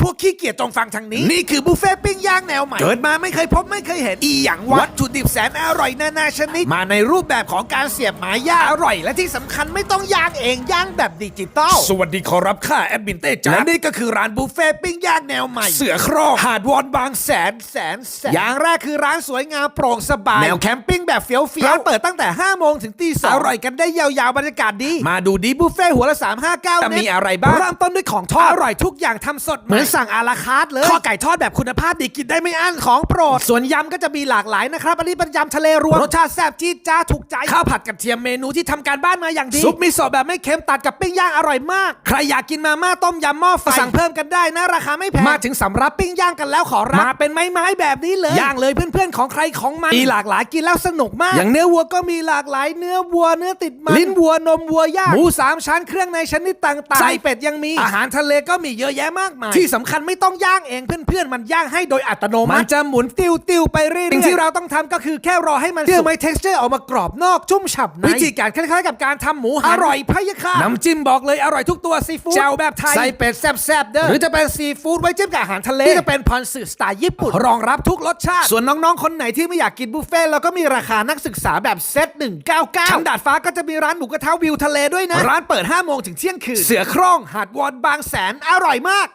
พวกขี้เกียจจงฟังทางนี้ นี่คือบุฟเฟ่ต์ปิ้งย่างแนวใหม่ เกิดมาไม่เคยพบไม่เคยเห็น อีหยังวะวัตถุดิบแสนอร่อยนานาชนิด มาในรูปแบบของการเสียบไม้ย่างอร่อย และที่สำคัญไม่ต้องย่างเองย่างแบบดิจิตอลสวัสดีขอรับค่าแอดมินเต้จ้าและนี่ก็คือร้านบุฟเฟ่ต์ปิ้งย่างแนวใหม่ เสือครองหาดวอนบางแสนแสนแสนอย่างแรกคือร้านสวยงามโปร่งสบาย แนวแคมปิ้งแบบเฟี้ยวๆร้านเปิดตั้งแต่5โมงถึงตีสองอร่อยกันได้ยาวๆบรรยากาศดี มาดูดีบุฟเฟ่ต์หัวละ359แต่มีอะไรบ้างเริ่มต้นด้วยของทอดอร่อยทุกอย่างทำสดเหมือนสั่งอาราคาร์ทเลย ข้อไก่ทอดแบบคุณภาพดีกินได้ไม่อั้นของโปรด ส่วนยำก็จะมีหลากหลายนะครับ อันนี้เป็นยำทะเลรวม รสชาติแซ่บจี๊ดจ้าดถูกใจ ข้าวผัดกระเทียมเมนูที่ทำการบ้านมาอย่างดี ซุปมิโซะแบบไม่เค็มตัดกับปิ้งย่างอร่อยมาก ใครอยากกินมาม่าต้มยำหม้อไฟสั่งเพิ่มกันได้นะ ราคาไม่แพง มาถึงสำรับปิ้งย่างกันแล้วขอรับ มาเป็นไม้ไม้ๆแบบนี้เลย ย่างเลยเพื่อนๆของใครของมัน มีหลากหลายกินแล้วสนุกมาก อย่างเนื้อวัวก็มีหลากหลายเนื้อวัวเนื้อติดมัน ลิ้นวัวนมวัวย่าง หมูสามชั้นเครื่องในชนิดต่างๆ ไส้เป็ดยังมี อาหารทะเลก็มีเยอะแยะมากมาย ที่สำคัญไม่ต้องย่างเองเพื่อนๆ มันย่างให้โดยอัตโนมัติ มันจะหมุนติวติวๆไปเรื่อยๆ สิ่งที่เราต้องทำก็คือแค่รอให้มันเพื่อไม่ texture ออกมากรอบนอกชุ่มฉ่ำในวิธีการคล้ายๆกับการทำหมูหันอร่อยพะยะค่ะน้ำจิ้มบอกเลยอร่อยทุกตัวซีฟู้ดแจ่วแบบไทยใส่เป็ดแซ่บๆเด้อหรือจะเป็นซีฟู้ดไว้จิ้มกับอาหารทะเลที่จะเป็นพอนสึสไตล์ญี่ปุ่นรองรับทุกรสชาติ ส่วนน้องๆคนไหนที่ไม่อยากกินบุฟเฟ่ต์เราก็มีราคานักศึกษาแบบเซต199ชั้นดาดฟ้าก็จะมีร้านหมูกระทะวิวทะเลด้วยนะร้านเปิด5โมงถึงเที่ยงคืนเสือโคร่งหาดวอนบางแสนอร่อยมาก